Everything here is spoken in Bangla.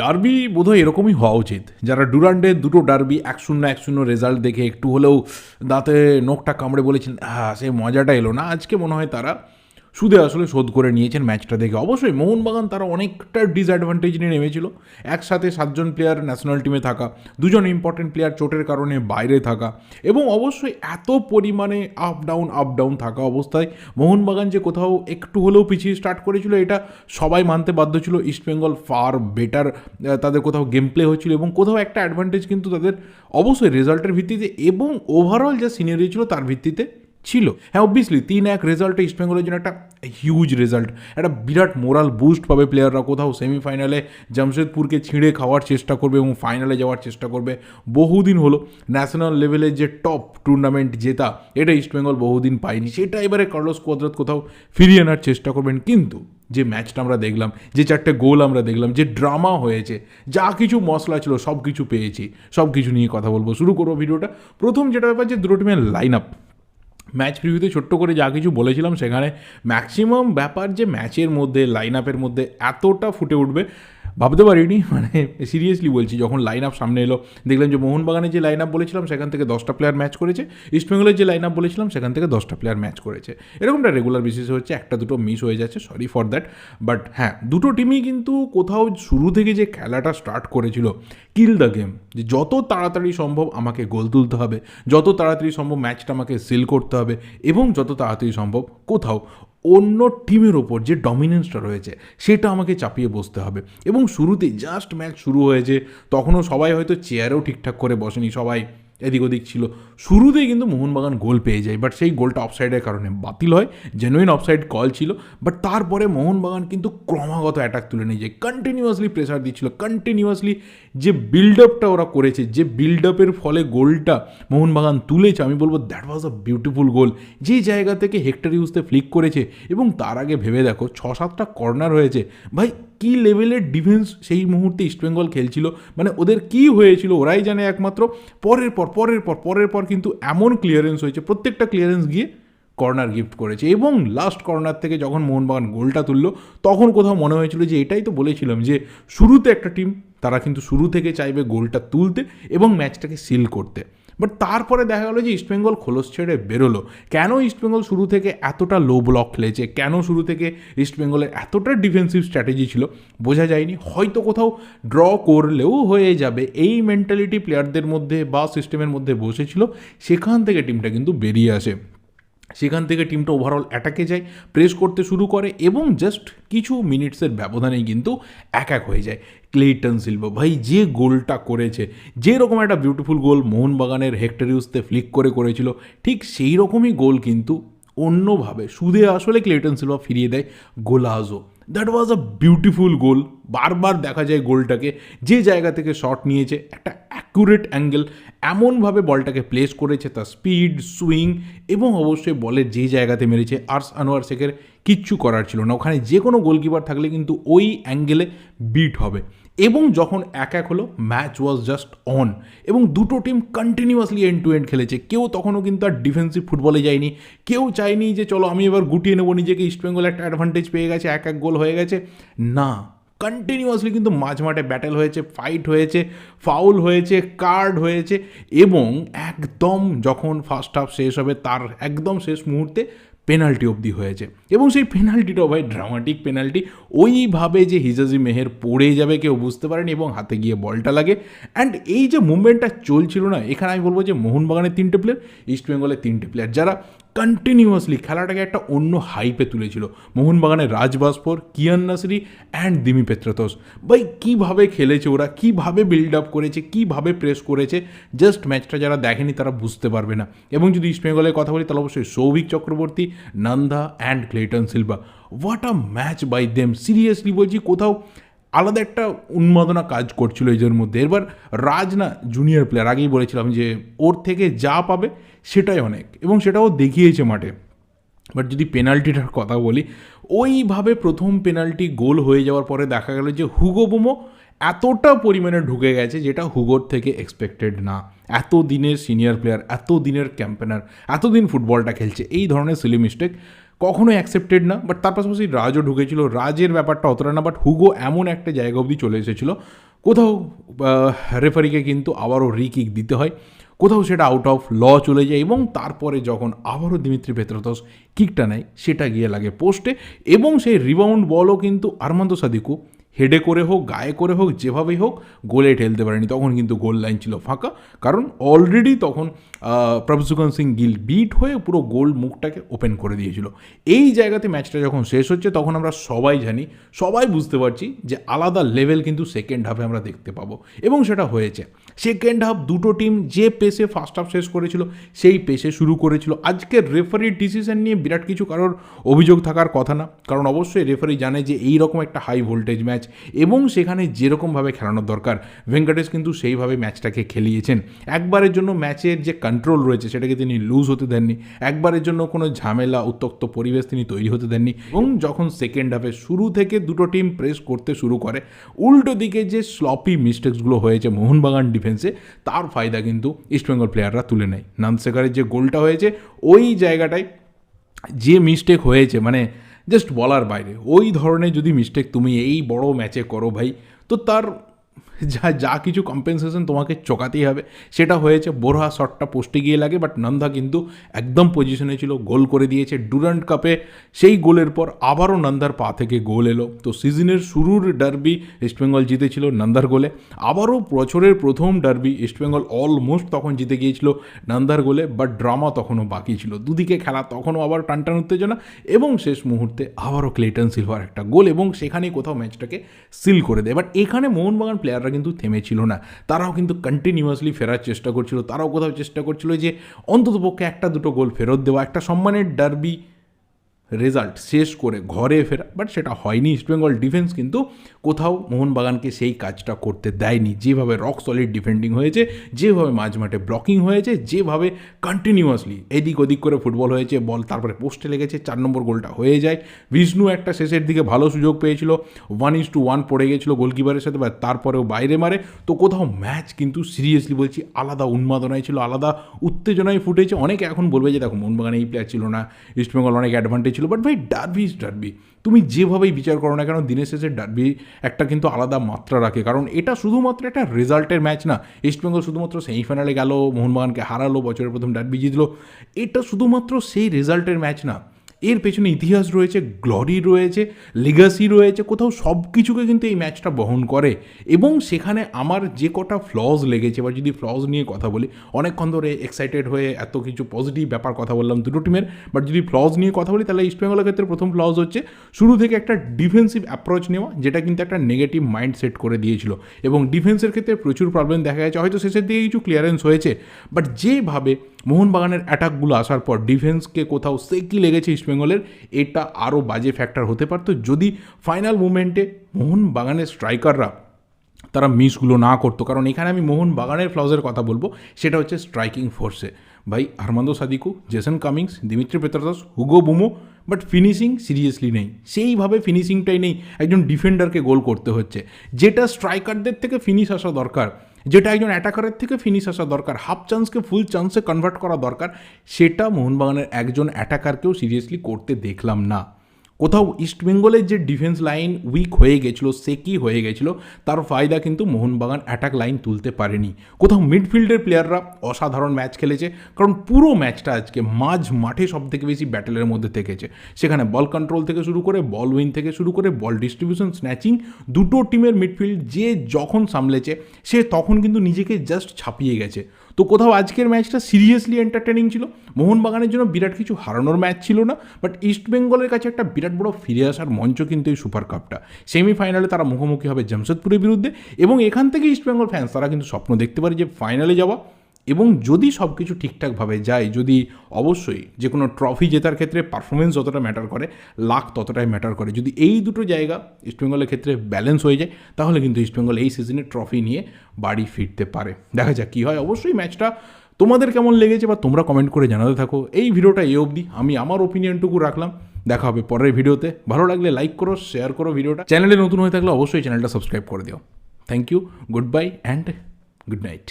ডার্বি বোধহয় এরকমই হওয়া উচিত। যারা ডুরান্ডের দুটো ডার্বি এক শূন্য এক শূন্য রেজাল্ট দেখে একটু হলেও দাঁতে নখটা কামড়ে বলেছেন হ্যাঁ সেই মজাটা এলো না। আজকে মনে হয় তারা সুদে আসলে শোধ করে নিয়েছেন ম্যাচটা দেখে। অবশ্যই মোহনবাগান তারা অনেকটা ডিসঅ্যাডভান্টেজ নিয়ে নেমেছিল। একসাথে সাতজন প্লেয়ার ন্যাশনাল টিমে থাকা, দুজন ইম্পর্টেন্ট প্লেয়ার চোটের কারণে বাইরে থাকা এবং অবশ্যই এত পরিমাণে আপ ডাউন আপ ডাউন থাকা অবস্থায় মোহনবাগান যে কোথাও একটু হলেও পিছিয়ে স্টার্ট করেছিল, এটা সবাই মানতে বাধ্য ছিল। ইস্টবেঙ্গল ফার বেটার তাদের কোথাও গেম প্লে হচ্ছিল এবং কোথাও একটা অ্যাডভান্টেজ কিন্তু তাদের অবশ্যই রেজাল্টের ভিত্তিতে এবং ওভারঅল যা সিনিয়রি ছিল তার ভিত্তিতে ছিল। হ্যাঁ অবভিয়াসলি তিন এক রেজাল্টে ইস্টবেঙ্গলের জন্য একটা হিউজ রেজাল্ট একটা বিরাট মোরাল বুস্ট পাবে প্লেয়াররা কোথাও সেমিফাইনালে জামশেদপুরকে ছিঁড়ে খাওয়ার চেষ্টা করবে এবং ফাইনালে যাওয়ার চেষ্টা করবে। বহুদিন হলো ন্যাশনাল লেভেলে যে টপ টুর্নামেন্ট জেতা, এটা ইস্টবেঙ্গল বহুদিন পায়নি। সেটা এবারে কার্লোস কোয়াদ্রাত কোথাও ফিরিয়ে আনার চেষ্টা করবেন। কিন্তু যে ম্যাচটা আমরা দেখলাম, যে চারটে গোল আমরা দেখলাম, যে ড্রামা হয়েছে, যা কিছু মশলা ছিল সব কিছু পেয়েছি সব কিছু নিয়ে কথা বলব। শুরু করব ভিডিওটা। প্রথম যেটা ব্যাপার, যে দুটো টিমের লাইন আপ ম্যাচ প্রিভিউতে ছোট্ট করে যা কিছু বলেছিলাম সেখানে ম্যাক্সিমাম ব্যাপার যে ম্যাচের মধ্যে লাইন আপের মধ্যে এতটা ফুটে উঠবে ভাবতে পারিনি মানে সিরিয়াসলি বলছি, যখন লাইন আপ সামনে এলো, দেখলাম যে মোহনবাগানের যে লাইন আপ বলেছিলাম, সেখান থেকে দশটা প্লেয়ার ম্যাচ করেছে। ইস্টবেঙ্গলের যে লাইন আপ বলেছিলাম, সেখান থেকে দশটা প্লেয়ার ম্যাচ করেছে। এরকমটা রেগুলার বেসিসে হচ্ছে, একটা দুটো মিস হয়ে যাচ্ছে সরি ফর দ্যাট বাট হ্যাঁ দুটো টিমই কিন্তু কোথাও শুরু থেকে যে খেলাটা স্টার্ট করেছিল কিল দ্য গেম যে যত তাড়াতাড়ি সম্ভব আমাকে গোল তুলতে হবে, যত তাড়াতাড়ি সম্ভব ম্যাচটা আমাকে সিল করতে হবে, এবং যত তাড়াতাড়ি সম্ভব কোথাও অন্য টিমের ওপর যে ডমিনেন্সটা রয়েছে, সেটা আমাকে চাপিয়ে বসতে হবে। এবং শুরুতেই জাস্ট ম্যাচ শুরু হয়েছে, তখনও সবাই হয়তো চেয়ারেও ঠিকঠাক করে বসেনি, সবাই এদিক ওদিক ছিল। শুরুতেই কিন্তু মোহনবাগান গোল পেয়ে যায় বাট সেই গোলটা অফসাইডের কারণে বাতিল হয় জেনুইন অফসাইড কল ছিল বাট তারপরে মোহনবাগান কিন্তু ক্রমাগত অ্যাটাক তুলে নিয়ে যায়। কন্টিনিউয়াসলি প্রেসার দিচ্ছিল কন্টিনিউয়াসলি যে বিল্ড আপটা ওরা করেছে, যে বিল্ড আপের ফলে গোলটা মোহনবাগান তুলেছে, আমি বলব দ্যাট ওয়াজ আ বিউটিফুল গোল যে জায়গা থেকে হেক্টর ইউজতে ফ্লিক করেছে, এবং তার আগে ভেবে দেখো ছ সাতটা কর্নার হয়েছে। ভাই কী লেভেলের ডিফেন্স সেই মুহূর্তে ইস্টবেঙ্গল খেলছিল? মানে ওদের কি হয়েছিল? ওরাই জানে একমাত্র। পরের পর পরের পর পরের পর কিন্তু এমন ক্লিয়ারেন্স হয়েছে, প্রত্যেকটা ক্লিয়ারেন্স গিয়ে কর্নার গিফট করেছে। এবং লাস্ট কর্নার থেকে যখন মোহনবাগান গোলটা তুললো, তখন কোথাও মনে হয়েছিল যে, এটাই তো বলেছিলাম যে, শুরুতে একটা টিম তারা কিন্তু শুরু থেকে চাইবে গোলটা তুলতে এবং ম্যাচটাকে সিল করতে। বাট তারপরে দেখা গেলো যে ইস্টবেঙ্গল খোলস ছেড়ে বেরোলো। কেন ইস্টবেঙ্গল শুরু থেকে এতটা লো ব্লক খেলেছে? কেন শুরু থেকে ইস্টবেঙ্গলের এতটা ডিফেন্সিভ স্ট্র্যাটেজি ছিল? বোঝা যায়নি। হয়তো কোথাও ড্র করলেও হয়ে যাবে। এই মেন্টালিটি প্লেয়ারদের মধ্যে বা সিস্টেমের মধ্যে বসেছিল। সেখান থেকে টিমটা কিন্তু বেরিয়ে আসে। সেখান থেকে টিমটা ওভারঅল অ্যাটাকে যায় প্রেস করতে শুরু করে এবং জাস্ট কিছু মিনিটসের ব্যবধানেই কিন্তু এক এক হয়ে যায়। ক্লেইটন সিলভা ভাই যে গোলটা করেছে যে রকম একটা বিউটিফুল গোল মোহনবাগানের হেক্টরিউসতে ফ্লিক করে করেছিল, ঠিক সেই রকমই গোল কিন্তু অন্যভাবে, সুদে আসলে ক্লেটন সিলভা ফিরিয়ে দেয় গোলাজো দ্যাট ওয়াজ আ বিউটিফুল গোল বারবার দেখা যায় গোলটাকে যে জায়গা থেকে শট নিয়েছে, একটা অ্যাকুরেট অ্যাঙ্গেল এমনভাবে বলটাকে প্লেস করেছে তার স্পিড সুইং এবং অবশ্যই বলের যে জায়গাতে মেরেছে আর্স আনোয়ার শেখের কিচ্ছু করার ছিল না। ওখানে যে কোনো গোলকিপার থাকলে কিন্তু ওই অ্যাঙ্গেলে বিট হবে। এবং যখন এক এক হলো ম্যাচ ওয়াজ জাস্ট অন এবং দুটো team continuously end to end খেলেছে। কেউ তখনও কিন্তু আর ডিফেন্সিভ ফুটবলে যায়নি। কেউ চায়নি যে, চলো আমি এবার গুটিয়ে নেব। নিজেকে ইস্টবেঙ্গল একটা অ্যাডভান্টেজ পেয়ে গেছে, এক এক গোল হয়ে গেছে। না। কন্টিনিউয়াসলি কিন্তু মাঝ মাঠে ব্যাটেল হয়েছে ফাইট হয়েছে ফাউল হয়েছে কার্ড হয়েছে এবং একদম যখন ফার্স্ট হাফ শেষ হবে তার একদম শেষ মুহূর্তে পেনাল্টি অবধি হয়েছে। এবং সেই পেনাল্টিটাও ভাই ড্রামাটিক পেনাল্টি ওইভাবে যে হিজাজি মেহের পড়ে যাবে কেউ বুঝতে পারেনি এবং হাতে গিয়ে বলটা লাগে। অ্যান্ড এই যে মুভমেন্টটা চলছিল না, এখানে আমি বলব যে মোহনবাগানের তিনটে প্লেয়ার ইস্টবেঙ্গলের তিনটে প্লেয়ার যারা কন্টিনিউয়াসলি খেলাটাকে একটা অন্য হাইপে তুলেছিল। মোহনবাগানের Raj Basfore Kiyan Nassiri and Dimi Petratos ভাই, কীভাবে খেলেছে ওরা? কীভাবে বিল্ড আপ করেছে? কীভাবে প্রেস করেছে? জাস্ট ম্যাচটা যারা দেখেনি তারা বুঝতে পারবে না। এবং যদি ইস্টবেঙ্গলের কথা বলি, তাহলে অবশ্যই Souvik Chakraborty, Nanda and Clayton Silva what a match by them seriously বলছি, কোথাও আলাদা একটা উন্মাদনা কাজ করছিল এদের মধ্যে। এবার রাজ না জুনিয়র প্লেয়ার আগেই বলেছিলাম যে ওর থেকে যা পাবে সেটাই অনেক এবং সেটাও দেখিয়েছে মাঠে। বাট যদি পেনাল্টিটার কথা বলি, ওইভাবে প্রথম পেনাল্টি গোল হয়ে যাওয়ার পরে দেখা গেল যে হুগো বুমো এতটা পরিমাণে ঢুকে গেছে যেটা হুগোর থেকে এক্সপেক্টেড না। এত দিনের সিনিয়র প্লেয়ার এত দিনের ক্যাম্পেনার এতদিন ফুটবলটা খেলছে। এই ধরনের সিলি মিস্টেক কখনোই অ্যাকসেপ্টেড না বাট তার পাশাপাশি রাজও ঢুকেছিল। রাজের ব্যাপারটা অতটা না বাট হুগো এমন একটা জায়গা অবধি চলে এসেছিল। কোথাও রেফারিকে কিন্তু আবারও রিকিক দিতে হয়। কোথাও সেটা আউট অফ ল চলে যায় এবং তারপরে যখন আবারও দিমিত্রি ভেতরতস কিকটা নেয়, সেটা গিয়ে লাগে পোস্টে এবং সেই রিবাউন্ড বলও কিন্তু আরমান্দ সাদিকু হেডে করে হোক, গায়ে করে হোক, যেভাবেই হোক, গোলে ঠেলতে পারেনি। তখন কিন্তু গোল লাইন ছিল ফাঁকা। কারণ অলরেডি তখন প্রভসুকান সিং গিল বিট হয়ে পুরো গোল মুখটাকে ওপেন করে দিয়েছিল। এই জায়গাতে ম্যাচটা যখন শেষ হচ্ছে, তখন আমরা সবাই জানি, সবাই বুঝতে পারছি যে আলাদা লেভেল কিন্তু সেকেন্ড হাফে আমরা দেখতে পাবো। এবং সেটা হয়েছে। সেকেন্ড হাফ দুটো টিম যে পেসে ফার্স্ট হাফ শেষ করেছিল, সেই পেসে শুরু করেছিল। আজকের রেফারির ডিসিশন নিয়ে বিরাট কিছু কারোর অভিযোগ থাকার কথা না। কারণ অবশ্যই রেফারি জানে যে এই রকম একটা হাই ভোল্টেজ ম্যাচ এবং সেখানে যেরকমভাবে খেলানোর দরকার, ভেঙ্কটেশ কিন্তু সেইভাবে ম্যাচটাকে খেলিয়েছেন। একবারের জন্য ম্যাচের যে কন্ট্রোল রয়েছে সেটাকে তিনি লুজ হতে দেননি। একবারের জন্য কোনো ঝামেলা, উত্তক্ত পরিবেশ তিনি তৈরি হতে দেননি এবং যখন সেকেন্ড হাফে শুরু থেকে দুটো টিম প্রেস করতে শুরু করে, উল্টো দিকে যে স্লপি মিস্টেক্সগুলো হয়েছে মোহনবাগান ডিফেন্সে তার ফায়দা কিন্তু ইস্টবেঙ্গল প্লেয়াররা তুলে নেয়। নানসেকারের যে গোলটা হয়েছে, ওই জায়গাটায় যে মিস্টেক হয়েছে মানে জাস্ট বলার বাইরে। ওই ধরনের যদি মিস্টেক তুমি এই বড় ম্যাচে করো ভাই, তো তার যা যা কিছু কম্পেনসেশন তোমাকে চোকাতেই হবে। সেটা হয়েছে, বোরহা শটটা পোস্টে গিয়ে লাগে বাট নন্দা কিন্তু একদম পজিশনে ছিল, গোল করে দিয়েছে। ডুরান্ট কাপে সেই গোলের পর আবারও নন্দার পা থেকে গোল এলো। তো সিজনের শুরুর ডার্বি ইস্টবেঙ্গল জিতেছিল নন্দার গোলে। আবারও বছরের প্রথম ডার্বি ইস্টবেঙ্গল অলমোস্ট তখন জিতে গিয়েছিল নন্দার গোলে বাট ড্রামা তখনও বাকি ছিল। দুদিকে খেলা, তখনও আবার টানটান উত্তেজনা, এবং শেষ মুহূর্তে আবারও ক্লেটন সিলভার একটা গোল, এবং সেখানেই কোথাও ম্যাচটাকে সিল করে দেয়। বাট এখানে মোহনবাগান প্লেয়াররা কিন্তু থেমেছিল না। তারাও কিন্তু কন্টিনিউয়াসলি ফেরার চেষ্টা করছিল। তারাও কোথাও চেষ্টা করছিল যে অন্ততপক্ষে একটা দুটো গোল ফেরত দেওয়া, একটা সম্মানের ডার্বি রেজাল্ট শেষ করে ঘরে ফেরা বাট সেটা হয়নি। ইস্টবেঙ্গল ডিফেন্স কিন্তু কোথাও মোহনবাগানকে সেই কাজটা করতে দেয়নি। যেভাবে রক সলিড ডিফেন্ডিং হয়েছে, যেভাবে মাঝ মাঠে ব্লকিং হয়েছে, যেভাবে কন্টিনিউয়াসলি এদিক ওদিক করে ফুটবল হয়েছে বল তারপরে পোস্টে লেগেছে, চার নম্বর গোলটা হয়ে যায়। বিষ্ণু একটা শেষের দিকে ভালো সুযোগ পেয়েছিল ওয়ান ইস টু ওয়ান পড়ে গেছিল গোলকিপারের সাথে বা তারপরেও বাইরে মারে। তো কোথাও ম্যাচ কিন্তু সিরিয়াসলি বলছি, আলাদা উন্মাদনায় ছিল, আলাদা উত্তেজনায় ফুটেছে। অনেকে এখন বলবে যে, দেখো, মোহনবাগানে এই প্লেয়ার ছিল না ইস্টবেঙ্গল অনেক অ্যাডভান্টেজ ছিল। বাট ভাই ডার্বি ইজ ডার্বি তুমি যেভাবেই বিচার করো না কেন, দিনের শেষে ডার্বি একটা কিন্তু আলাদা মাত্রা রাখে। কারণ এটা শুধুমাত্র একটা রেজাল্টের ম্যাচ না। ইস্টবেঙ্গল শুধুমাত্র সেমিফাইনালে গেল, মোহনবাগানকে হারালো, বছরের প্রথম ডার্বি জিতলো। এটা শুধুমাত্র সেই রেজাল্টের ম্যাচ না। এর পেছনে ইতিহাস রয়েছে গ্লরি রয়েছে লিগাসি রয়েছে, কোথাও সব কিছুকে কিন্তু এই ম্যাচটা বহন করে। এবং সেখানে আমার যে কটা ফ্লজ লেগেছে, বা যদি ফ্লজ নিয়ে কথা বলি, অনেকক্ষণ ধরে এক্সাইটেড হয়ে এত কিছু পজিটিভ ব্যাপার কথা বললাম দুটো টিমের বাট যদি ফ্লজ নিয়ে কথা বলি, তাহলে ইস্টবেঙ্গলের ক্ষেত্রে প্রথম ফ্লজ হচ্ছে শুরু থেকে একটা ডিফেন্সিভ অ্যাপ্রোচ নেওয়া, যেটা কিন্তু একটা নেগেটিভ মাইন্ড সেট করে দিয়েছিল। এবং ডিফেন্সের ক্ষেত্রে প্রচুর প্রবলেম দেখা গেছে, হয়তো শেষের দিকে কিছু ক্লিয়ারেন্স হয়েছে বাট যেভাবে মোহনবাগানের অ্যাটাকগুলো আসার পর ডিফেন্সকে কোথাও সেকি লেগেছে ইস্টবেঙ্গলের এটা আরও বাজে ফ্যাক্টর হতে পারতো যদি ফাইনাল মুমেন্টে মোহনবাগানের স্ট্রাইকাররা তারা মিসগুলো না করতো। কারণ এখানে আমি মোহন বাগানের ফ্লজের কথা বলব, সেটা হচ্ছে স্ট্রাইকিং ফোর্সে ভাই Armando Sadiku Jason Cummings Dimitri Petratos Hugo Boumous but finishing seriously নেই। সেইভাবে ফিনিশিংটাই নেই। একজন ডিফেন্ডারকে গোল করতে হচ্ছে। যেটা স্ট্রাইকারদের থেকে ফিনিশ আসা দরকার যেটা একজন অ্যাটাকারের থেকে ফিনিশ আসা দরকার হাফ চান্সকে ফুল চান্সে কনভার্ট করা দরকার, সেটা মোহনবাগানের একজন অ্যাটাকারকেও সিরিয়াসলি করতে দেখলাম না। কোথাও ইস্টবেঙ্গলের যে ডিফেন্স লাইন উইক হয়ে গেছিল সেকি হয়ে গেছিল, তার ফায়দা কিন্তু মোহনবাগান অ্যাটাক লাইন তুলতে পারেনি। কোথাও মিডফিল্ডের প্লেয়াররা অসাধারণ ম্যাচ খেলেছে, কারণ পুরো ম্যাচটা আজকে মাঝ মাঠে সব থেকে বেশি ব্যাটেলের মধ্যে থেকেছে। সেখানে বল কন্ট্রোল থেকে শুরু করে বল উইন থেকে শুরু করে বল ডিস্ট্রিবিউশন স্ন্যাচিং দুটো টিমের মিডফিল্ড যে যখন সামলেছে, সে তখন কিন্তু নিজেকে জাস্ট ছাপিয়ে গেছে। তো কোথাও আজকের ম্যাচটা সিরিয়াসলি এন্টারটেনিং ছিল। মোহনবাগানের জন্য বিরাট কিছু হারানোর ম্যাচ ছিল না বাট ইস্টবেঙ্গলের কাছে একটা বিরাট বড় ফিরে আসার মঞ্চ কিন্তু এই সুপার কাপটা সেমিফাইনালে তারা মুখোমুখি হবে জামশেদপুরের বিরুদ্ধে এবং এখান থেকে ইস্টবেঙ্গল ফ্যান্স তারা কিন্তু স্বপ্ন দেখতে পারে যে ফাইনালে যাওয়া এবং যদি সব কিছু ঠিকঠাকভাবে যায়, যদি অবশ্যই যে কোনো ট্রফি জেতার ক্ষেত্রে পারফরমেন্স যতটা ম্যাটার করে লাখ ততটাই ম্যাটার করে। যদি এই দুটো জায়গা ইস্টবেঙ্গলের ক্ষেত্রে ব্যালেন্স হয়ে যায়, তাহলে কিন্তু ইস্টবেঙ্গল এই সিজনে ট্রফি নিয়ে বাড়ি ফিরতে পারে। দেখা যাক কী হয়। অবশ্যই ম্যাচটা তোমাদের কেমন লেগেছে বা তোমরা কমেন্ট করে জানাতে থাকো। এই ভিডিওটা এই অবধি। আমি আমার ওপিনিয়নটুকু রাখলাম। দেখা হবে পরের ভিডিওতে ভালো লাগলে লাইক করো শেয়ার করো ভিডিওটা চ্যানেলে নতুন হয়ে থাকলে অবশ্যই চ্যানেলটা সাবস্ক্রাইব করে দিও। Thank you good bye and good night